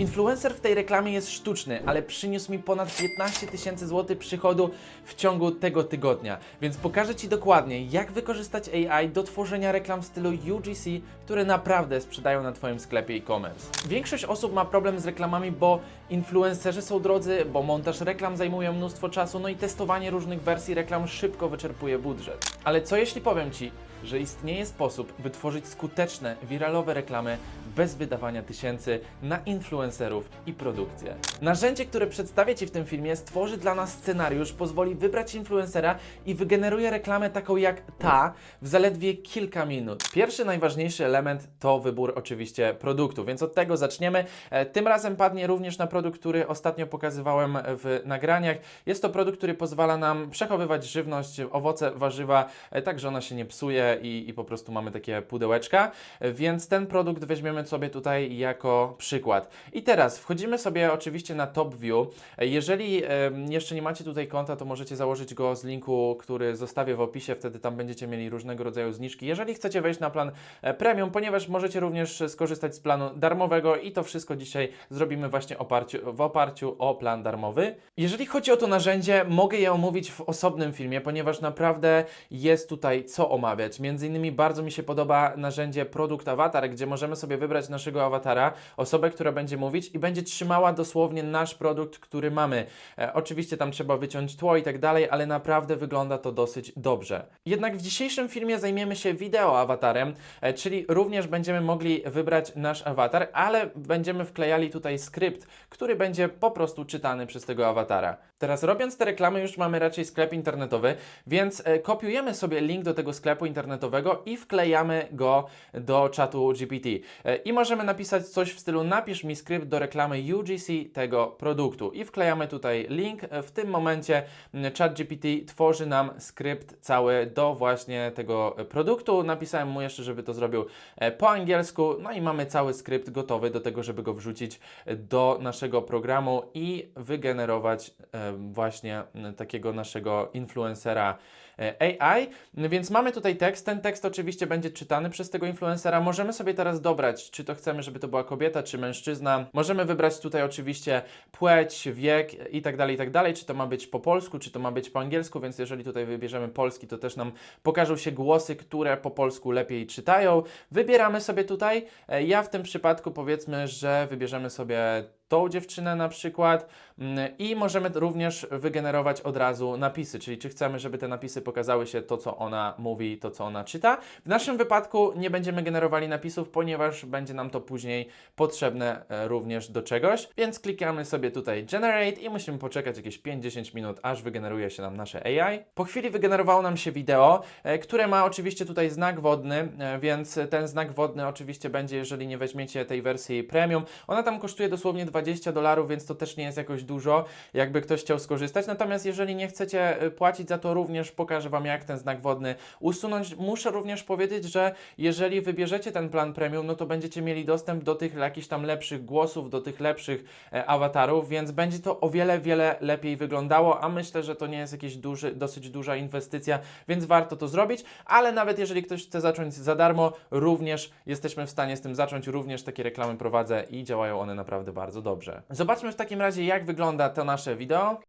Influencer w tej reklamie jest sztuczny, ale przyniósł mi ponad 15 tysięcy złotych przychodu w ciągu tego tygodnia. Więc pokażę Ci dokładnie, jak wykorzystać AI do tworzenia reklam w stylu UGC, które naprawdę sprzedają na Twoim sklepie e-commerce. Większość osób ma problem z reklamami, bo influencerzy są drodzy, bo montaż reklam zajmuje mnóstwo czasu, no i testowanie różnych wersji reklam szybko wyczerpuje budżet. Ale co jeśli powiem Ci, że istnieje sposób, by tworzyć skuteczne, wiralowe reklamy bez wydawania tysięcy na influencerów i produkcję. Narzędzie, które przedstawię Ci w tym filmie, stworzy dla nas scenariusz, pozwoli wybrać influencera i wygeneruje reklamę taką jak ta w zaledwie kilka minut. Pierwszy, najważniejszy element to wybór oczywiście produktu, więc od tego zaczniemy. E, Tym razem padnie również na produkt, który ostatnio pokazywałem w nagraniach. Jest to produkt, który pozwala nam przechowywać żywność, owoce, warzywa, e, tak, że ona się nie psuje i, i po prostu mamy takie pudełeczka. E, Więc ten produkt weźmiemy sobie tutaj jako przykład. I teraz wchodzimy sobie oczywiście na Top View. Jeżeli jeszcze nie macie tutaj konta, to możecie założyć go z linku, który zostawię w opisie, wtedy tam będziecie mieli różnego rodzaju zniżki. Jeżeli chcecie wejść na plan e, premium, ponieważ możecie również skorzystać z planu darmowego i to wszystko dzisiaj zrobimy właśnie oparciu, w oparciu o plan darmowy. Jeżeli chodzi o to narzędzie, mogę je omówić w osobnym filmie, ponieważ naprawdę jest tutaj co omawiać. Między innymi bardzo mi się podoba narzędzie Produkt Avatar, gdzie możemy sobie wybrać naszego awatara, osobę, która będzie mówić i będzie trzymała dosłownie nasz produkt, który mamy. E, oczywiście tam trzeba wyciąć tło i tak dalej, ale naprawdę wygląda to dosyć dobrze. Jednak w dzisiejszym filmie zajmiemy się wideo awatarem, e, czyli również będziemy mogli wybrać nasz awatar, ale będziemy wklejali tutaj skrypt, który będzie po prostu czytany przez tego awatara. Teraz robiąc te reklamy już mamy raczej sklep internetowy, więc e, kopiujemy sobie link do tego sklepu internetowego i wklejamy go do czatu GPT. E, I możemy napisać coś w stylu napisz mi skrypt do reklamy UGC tego produktu i wklejamy tutaj link. W tym momencie m, chat GPT tworzy nam skrypt cały do właśnie tego produktu. Napisałem mu jeszcze, żeby to zrobił e, po angielsku, no i mamy cały skrypt gotowy do tego, żeby go wrzucić e, do naszego programu i wygenerować e, właśnie takiego naszego influencera AI. Więc mamy tutaj tekst. Ten tekst oczywiście będzie czytany przez tego influencera. Możemy sobie teraz dobrać, czy to chcemy, żeby to była kobieta, czy mężczyzna. Możemy wybrać tutaj oczywiście płeć, wiek i tak dalej, i tak dalej. Czy to ma być po polsku, czy to ma być po angielsku, więc jeżeli tutaj wybierzemy polski, to też nam pokażą się głosy, które po polsku lepiej czytają. Wybieramy sobie tutaj. E, Ja w tym przypadku powiedzmy, że wybierzemy sobie tą dziewczynę na przykład mm, i możemy również wygenerować od razu napisy, czyli czy chcemy, żeby te napisy pokazały się to, co ona mówi, to, co ona czyta. W naszym wypadku nie będziemy generowali napisów, ponieważ będzie nam to później potrzebne e, również do czegoś, więc klikamy sobie tutaj Generate i musimy poczekać jakieś 5-10 minut, aż wygeneruje się nam nasze AI. Po chwili wygenerowało nam się wideo, e, które ma oczywiście tutaj znak wodny, e, więc ten znak wodny oczywiście będzie, jeżeli nie weźmiecie tej wersji premium. Ona tam kosztuje dosłownie 20 dolarów, więc to też nie jest jakoś dużo, jakby ktoś chciał skorzystać. Natomiast jeżeli nie chcecie y, płacić za to, również pokażę Wam, jak ten znak wodny usunąć. Muszę również powiedzieć, że jeżeli wybierzecie ten plan premium, no to będziecie mieli dostęp do tych jakichś tam lepszych głosów, do tych lepszych e, awatarów, więc będzie to o wiele, wiele lepiej wyglądało, a myślę, że to nie jest jakaś duży, dosyć duża inwestycja, więc warto to zrobić, ale nawet jeżeli ktoś chce zacząć za darmo, również jesteśmy w stanie z tym zacząć, również takie reklamy prowadzę i działają one naprawdę bardzo dobrze. Zobaczmy w takim razie, jak wygląda to nasze wideo.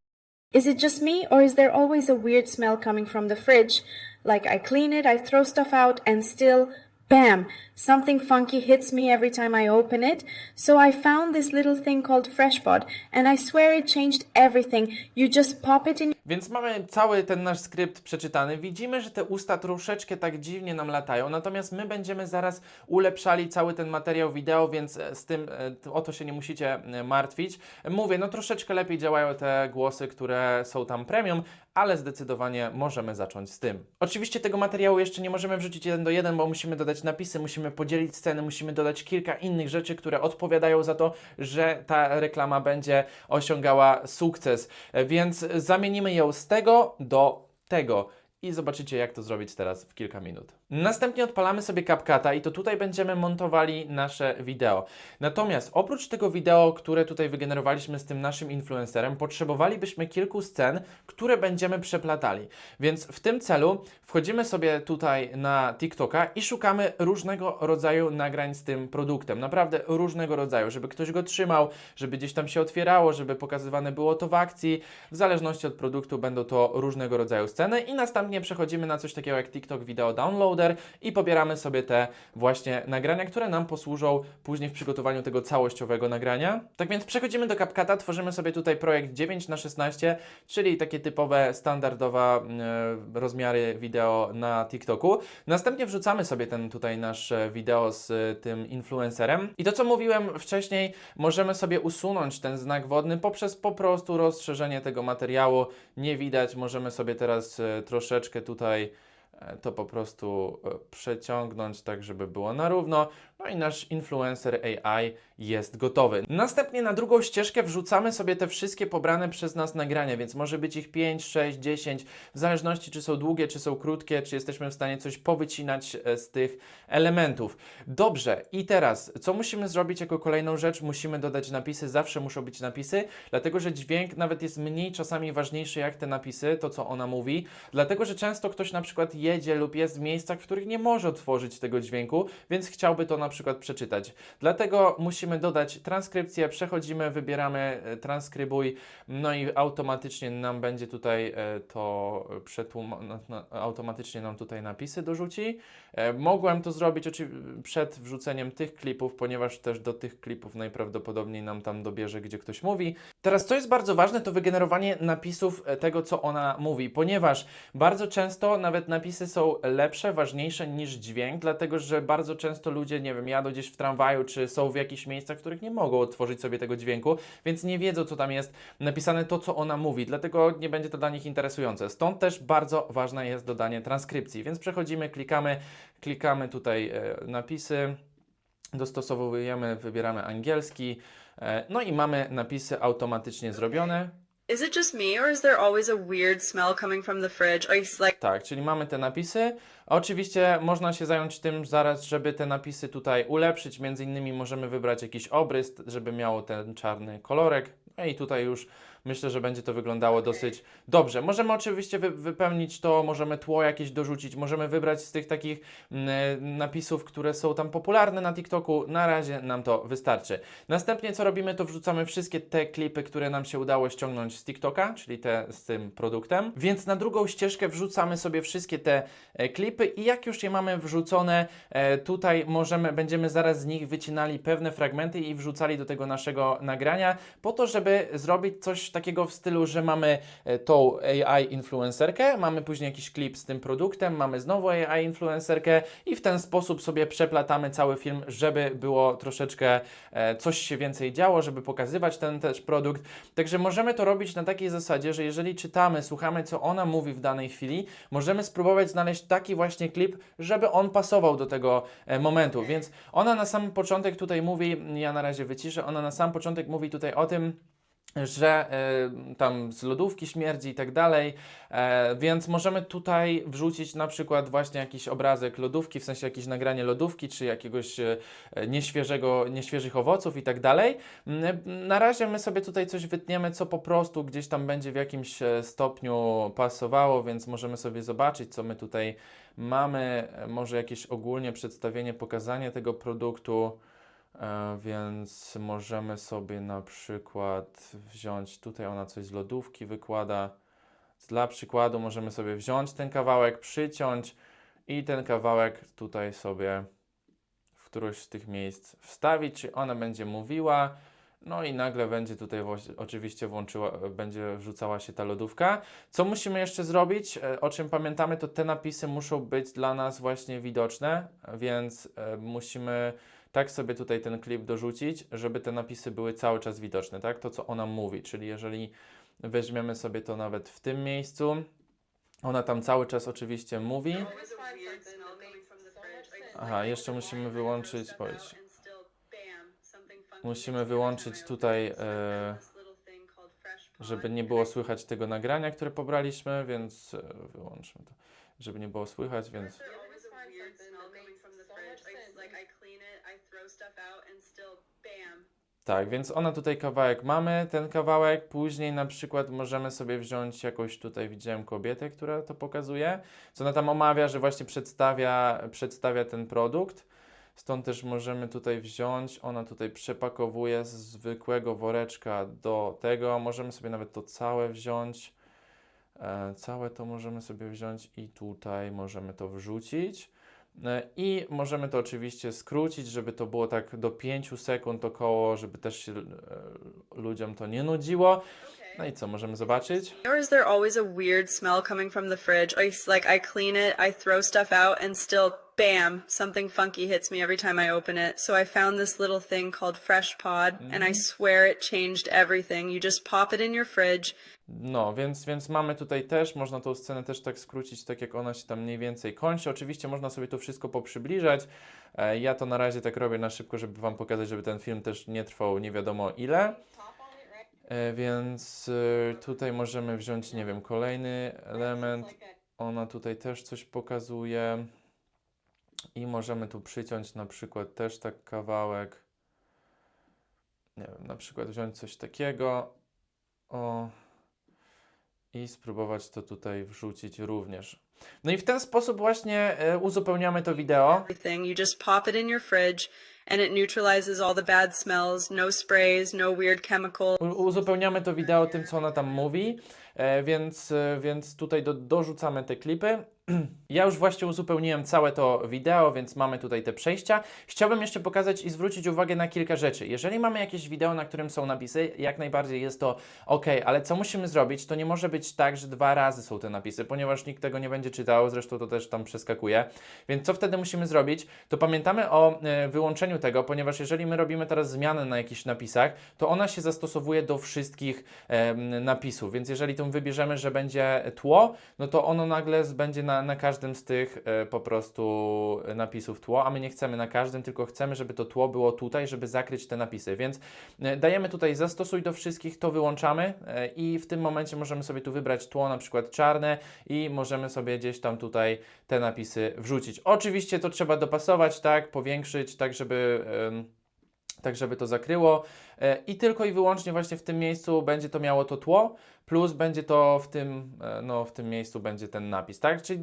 Is it just me, or is there always a weird smell coming from the fridge? Like I clean it, I throw stuff out, and still, bam, something funky hits me every time I open it. So I found this little thing called FreshBot, and I swear it changed everything. You just pop it in Więc mamy cały ten nasz skrypt przeczytany. Widzimy, że te usta troszeczkę tak dziwnie nam latają, natomiast my będziemy zaraz ulepszali cały ten materiał wideo, więc e, z tym e, o to się nie musicie e, martwić. Mówię, no troszeczkę lepiej działają te głosy, które są tam premium, ale zdecydowanie możemy zacząć z tym. Oczywiście tego materiału jeszcze nie możemy wrzucić jeden do jeden, bo musimy dodać napisy, musimy podzielić sceny, musimy dodać kilka innych rzeczy, które odpowiadają za to, że ta reklama będzie osiągała sukces. Więc zamienimy z tego do tego i zobaczycie, jak to zrobić teraz w kilka minut. Następnie odpalamy sobie CapCut'a i to tutaj będziemy montowali nasze wideo. Natomiast oprócz tego wideo, które tutaj wygenerowaliśmy z tym naszym influencerem, potrzebowalibyśmy kilku scen, które będziemy przeplatali. Więc w tym celu wchodzimy sobie tutaj na TikToka i szukamy różnego rodzaju nagrań z tym produktem. Naprawdę różnego rodzaju, żeby ktoś go trzymał, żeby gdzieś tam się otwierało, żeby pokazywane było to w akcji. W zależności od produktu będą to różnego rodzaju sceny i następnie przechodzimy na coś takiego jak TikTok Video I pobieramy sobie te właśnie nagrania, które nam posłużą później w przygotowaniu tego całościowego nagrania. Tak więc przechodzimy do CapCut'a, tworzymy sobie tutaj projekt 9 na 16 czyli takie typowe, standardowe rozmiary wideo na TikToku. Następnie wrzucamy sobie ten tutaj nasz e, wideo z e, tym influencerem. I to, co mówiłem wcześniej, możemy sobie usunąć ten znak wodny poprzez po prostu rozszerzenie tego materiału. Nie widać, możemy sobie teraz e, troszeczkę tutaj to po prostu e, przeciągnąć tak, żeby było na równo. No i nasz influencer AI jest gotowy. Następnie na drugą ścieżkę wrzucamy sobie te wszystkie pobrane przez nas nagrania, więc może być ich 5, 6, 10, w zależności czy są długie, czy są krótkie, czy jesteśmy w stanie coś powycinać e, z tych elementów. Dobrze, i teraz, co musimy zrobić jako kolejną rzecz? Musimy dodać napisy, zawsze muszą być napisy, dlatego że dźwięk nawet jest mniej czasami ważniejszy jak te napisy, to co ona mówi, dlatego że często ktoś na przykład jedzie lub jest w miejscach, w których nie może otworzyć tego dźwięku, więc chciałby to na przykład przeczytać. Dlatego musimy dodać transkrypcję, przechodzimy, wybieramy e, transkrybuj, no i automatycznie nam będzie tutaj e, to przetłum- no, no, automatycznie nam tutaj napisy dorzuci. E, Mogłem to zrobić oczy- przed wrzuceniem tych klipów, ponieważ też do tych klipów najprawdopodobniej nam tam dobierze, gdzie ktoś mówi. Teraz, co jest bardzo ważne, to wygenerowanie napisów tego, co ona mówi, ponieważ bardzo często nawet napisy są lepsze, ważniejsze niż dźwięk, dlatego że bardzo często ludzie, nie wiem, jadą gdzieś w tramwaju, czy są w jakichś miejscach, w których nie mogą otworzyć sobie tego dźwięku, więc nie wiedzą, co tam jest napisane, to, co ona mówi, dlatego nie będzie to dla nich interesujące. Stąd też bardzo ważne jest dodanie transkrypcji, więc przechodzimy, klikamy, klikamy tutaj e, napisy, dostosowujemy, wybieramy angielski, e, no i mamy napisy automatycznie zrobione. Is it just me, or is there always a weird smell coming from the fridge? Like Tak, czyli mamy te napisy. Oczywiście można się zająć tym zaraz, żeby te napisy tutaj ulepszyć. Między innymi możemy wybrać jakiś obrys, żeby miało ten czarny kolorek. No i tutaj już myślę, że będzie to wyglądało dosyć dobrze. Możemy oczywiście wy wypełnić to, możemy tło jakieś dorzucić, możemy wybrać z tych takich mm, napisów, które są tam popularne na TikToku. Na razie nam to wystarczy. Następnie co robimy, to wrzucamy wszystkie te klipy, które nam się udało ściągnąć z TikToka, czyli te z tym produktem. Więc na drugą ścieżkę wrzucamy sobie wszystkie te e, klipy i jak już je mamy wrzucone, e, tutaj możemy, będziemy zaraz z nich wycinali pewne fragmenty i wrzucali do tego naszego nagrania, po to, żeby zrobić coś takiego w stylu, że mamy e, tą AI influencerkę, mamy później jakiś klip z tym produktem, mamy znowu AI influencerkę i w ten sposób sobie przeplatamy cały film, żeby było troszeczkę e, coś się więcej działo, żeby pokazywać ten też produkt. Także możemy to robić na takiej zasadzie, że jeżeli czytamy, słuchamy, co ona mówi w danej chwili, możemy spróbować znaleźć taki właśnie klip, żeby on pasował do tego e, momentu. Więc ona na sam początek tutaj mówi, ja na razie wyciszę, ona na sam początek mówi tutaj o tym, że e, tam z lodówki śmierdzi i tak dalej, e, więc możemy tutaj wrzucić na przykład właśnie jakiś obrazek lodówki, w sensie jakieś nagranie lodówki, czy jakiegoś e, nieświeżego, nieświeżych owoców i tak dalej. Mm, Na razie my sobie tutaj coś wytniemy, co po prostu gdzieś tam będzie w jakimś e, stopniu pasowało, więc możemy sobie zobaczyć, co my tutaj mamy, e, może jakieś ogólnie przedstawienie, pokazanie tego produktu. E, Więc możemy sobie na przykład wziąć, tutaj ona coś z lodówki wykłada. Dla przykładu możemy sobie wziąć ten kawałek, przyciąć i ten kawałek tutaj sobie w któreś z tych miejsc wstawić, czy ona będzie mówiła. No i nagle będzie tutaj oczywiście włączyła, będzie wrzucała się ta lodówka. Co musimy jeszcze zrobić, e, o czym pamiętamy, to te napisy muszą być dla nas właśnie widoczne, więc e, musimy tak sobie tutaj ten klip dorzucić, żeby te napisy były cały czas widoczne, tak? To, co ona mówi, czyli jeżeli weźmiemy sobie to nawet w tym miejscu, ona tam cały czas oczywiście mówi. s- Aha, jeszcze musimy wyłączyć, funky. Musimy wyłączyć tutaj, Pod, żeby nie było słychać tego nagrania, które pobraliśmy, więc e, wyłączmy to, żeby nie było słychać, więc... Tak, więc ona tutaj kawałek mamy, ten kawałek, później na przykład możemy sobie wziąć jakąś tutaj, widziałem kobietę, która to pokazuje, co ona tam omawia, że właśnie przedstawia, przedstawia ten produkt, stąd też możemy tutaj wziąć, ona tutaj przepakowuje z zwykłego woreczka do tego, możemy sobie nawet to całe wziąć, e, całe to możemy sobie wziąć i tutaj możemy to wrzucić. E, I możemy to oczywiście skrócić, żeby to było tak do 5 sekund około, żeby też się e, ludziom to nie nudziło. No i co, możemy zobaczyć? Or is there always a weird smell coming from the fridge? I like I clean it, I throw stuff out, and still, bam, something funky hits me every time I open it. So I found this little thing called Fresh Pod, and I swear it changed everything. You just pop it in your fridge, No, więc, więc mamy tutaj też, można tą scenę też tak skrócić, tak jak ona się tam mniej więcej kończy. Oczywiście można sobie to wszystko poprzybliżać. E, Ja to na razie tak robię na szybko, żeby Wam pokazać, żeby ten film też nie trwał nie wiadomo ile. E, Więc e, tutaj możemy wziąć, nie wiem, kolejny element. Ona tutaj też coś pokazuje. I możemy tu przyciąć na przykład też tak kawałek. Nie wiem, na przykład wziąć coś takiego. O. I spróbować to tutaj wrzucić również. No i w ten sposób właśnie e, uzupełniamy to wideo. everything. You just pop it in your fridge, and it neutralizes all the bad smells. No sprays, no weird chemicals. U- uzupełniamy to wideo tym, co ona tam mówi, e, więc, e, więc tutaj do, dorzucamy te klipy. Ja już właśnie uzupełniłem całe to wideo, więc mamy tutaj te przejścia. Chciałbym jeszcze pokazać i zwrócić uwagę na kilka rzeczy. Jeżeli mamy jakieś wideo, na którym są napisy, jak najbardziej jest to ok, ale co musimy zrobić? To nie może być tak, że dwa razy są te napisy, ponieważ nikt tego nie będzie czytał, zresztą to też tam przeskakuje. Więc co wtedy musimy zrobić? To pamiętamy o e, wyłączeniu tego, ponieważ jeżeli my robimy teraz zmianę na jakichś napisach, to ona się zastosowuje do wszystkich napisów. Więc jeżeli tu wybierzemy, że będzie tło, no to ono nagle będzie na, na każdym z tych e, po prostu napisów tło, a my nie chcemy na każdym, tylko chcemy, żeby to tło było tutaj, żeby zakryć te napisy. Więc e, dajemy tutaj zastosuj do wszystkich, to wyłączamy e, i w tym momencie możemy sobie tu wybrać tło, na przykład czarne i możemy sobie gdzieś tam tutaj te napisy wrzucić. Oczywiście to trzeba dopasować, tak, powiększyć, tak żeby, em, tak żeby to zakryło E, i tylko i wyłącznie właśnie w tym miejscu będzie to miało to tło, plus będzie to w tym, e, no, w tym miejscu będzie ten napis, tak? Czyli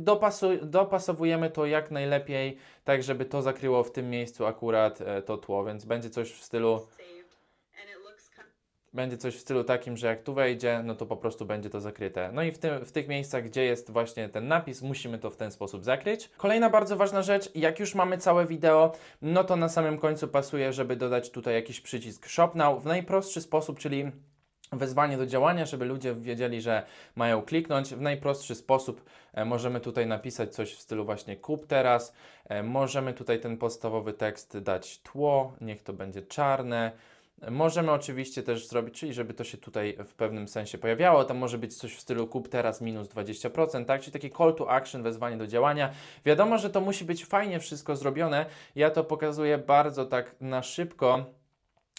dopasowujemy to jak najlepiej, tak żeby to zakryło w tym miejscu akurat e, to tło, więc będzie coś w stylu Saved, and it looks kind będzie coś w stylu takim, że jak tu wejdzie, no to po prostu będzie to zakryte. No i w, tym, w tych miejscach, gdzie jest właśnie ten napis, musimy to w ten sposób zakryć. Kolejna bardzo ważna rzecz, jak już mamy całe wideo, no to na samym końcu pasuje, żeby dodać tutaj jakiś przycisk Shop Now w najprostszy sposób, czyli wezwanie do działania, żeby ludzie wiedzieli, że mają kliknąć. W najprostszy sposób e, możemy tutaj napisać coś w stylu właśnie kup teraz. E, możemy tutaj ten podstawowy tekst dać tło, niech to będzie czarne. Możemy oczywiście też zrobić, czyli żeby to się tutaj w pewnym sensie pojawiało, tam może być coś w stylu kup teraz minus 20%, tak? Czyli taki call to action, wezwanie do działania. Wiadomo, że to musi być fajnie wszystko zrobione. Ja to pokazuję bardzo tak na szybko.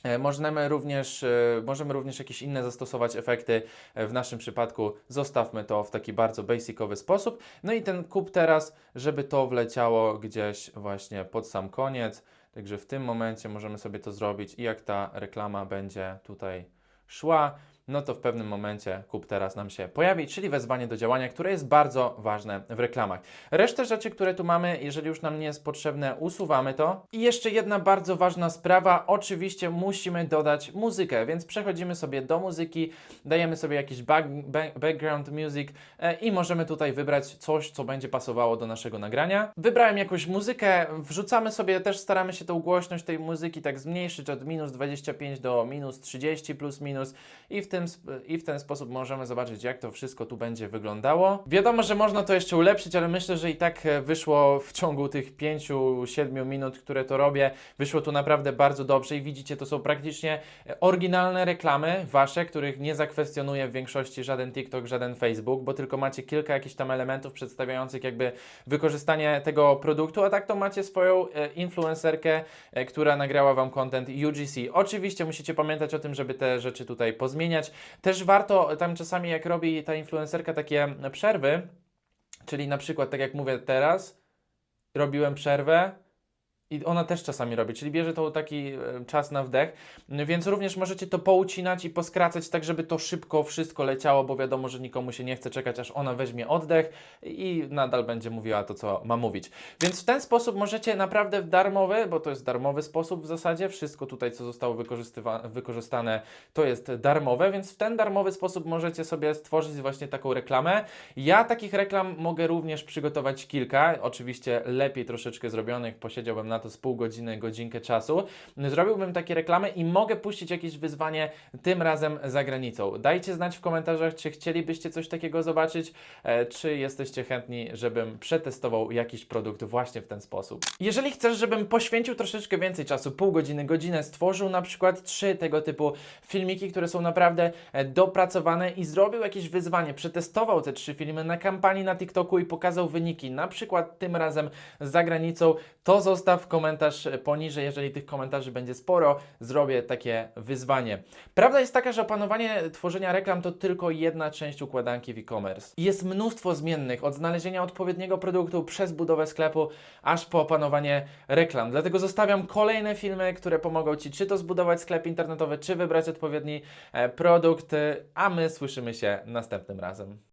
E, Możemy również, e, możemy również jakieś inne zastosować efekty. E, W naszym przypadku zostawmy to w taki bardzo basicowy sposób. No i ten kup teraz, żeby to wleciało gdzieś właśnie pod sam koniec. Także w tym momencie możemy sobie to zrobić i jak ta reklama będzie tutaj szła, no to w pewnym momencie kup teraz nam się pojawi, czyli wezwanie do działania, które jest bardzo ważne w reklamach. Resztę rzeczy, które tu mamy, jeżeli już nam nie jest potrzebne, usuwamy to. I jeszcze jedna bardzo ważna sprawa, oczywiście musimy dodać muzykę, więc przechodzimy sobie do muzyki, dajemy sobie jakiś back, back, background music e, i możemy tutaj wybrać coś, co będzie pasowało do naszego nagrania. Wybrałem jakąś muzykę, wrzucamy sobie, też staramy się tą głośność tej muzyki tak zmniejszyć od minus 25 do minus 30 plus minus i w, tym, sp- i w ten sposób możemy zobaczyć, jak to wszystko tu będzie wyglądało. Wiadomo, że można to jeszcze ulepszyć, ale myślę, że i tak e, wyszło w ciągu tych 5-7 minut, które to robię, wyszło tu naprawdę bardzo dobrze i widzicie, to są praktycznie e, oryginalne reklamy wasze, których nie zakwestionuje w większości żaden TikTok, żaden Facebook, bo tylko macie kilka jakichś tam elementów przedstawiających jakby wykorzystanie tego produktu, a tak to macie swoją e, influencerkę, która nagrała wam content UGC. Oczywiście musicie pamiętać o tym, żeby te rzeczy tutaj pozmieniać. Też warto tam czasami jak robi ta influencerka takie przerwy, czyli na przykład tak jak mówię teraz, robiłem przerwę. I ona też czasami robi, czyli bierze to taki e, czas na wdech, No więc również możecie to poucinać i poskracać tak, żeby to szybko wszystko leciało, bo wiadomo, że nikomu się nie chce czekać, aż ona weźmie oddech i nadal będzie mówiła to, co ma mówić. Więc w ten sposób możecie naprawdę w darmowy, bo to jest darmowy sposób w zasadzie, wszystko tutaj, co zostało wykorzystane, to jest darmowe, więc w ten darmowy sposób możecie sobie stworzyć właśnie taką reklamę. Ja takich reklam mogę również przygotować kilka, oczywiście lepiej troszeczkę zrobionych, posiedziałbym na to z pół godziny, godzinkę czasu. Zrobiłbym takie reklamy i mogę puścić jakieś wyzwanie tym razem za granicą. Dajcie znać w komentarzach, czy chcielibyście coś takiego zobaczyć, e, czy jesteście chętni, żebym przetestował jakiś produkt właśnie w ten sposób. Jeżeli chcesz, żebym poświęcił troszeczkę więcej czasu, pół godziny, godzinę, stworzył na przykład trzy tego typu filmiki, które są naprawdę e, dopracowane i zrobił jakieś wyzwanie, przetestował te trzy filmy na kampanii na TikToku i pokazał wyniki, na przykład tym razem za granicą, to zostaw komentarz poniżej, jeżeli tych komentarzy będzie sporo, zrobię takie wyzwanie. Prawda jest taka, że opanowanie tworzenia reklam to tylko jedna część układanki w e-commerce. Jest mnóstwo zmiennych, od znalezienia odpowiedniego produktu przez budowę sklepu, aż po opanowanie reklam. Dlatego zostawiam kolejne filmy, które pomogą Ci czy to zbudować sklep internetowy, czy wybrać odpowiedni e, produkt, a my słyszymy się następnym razem.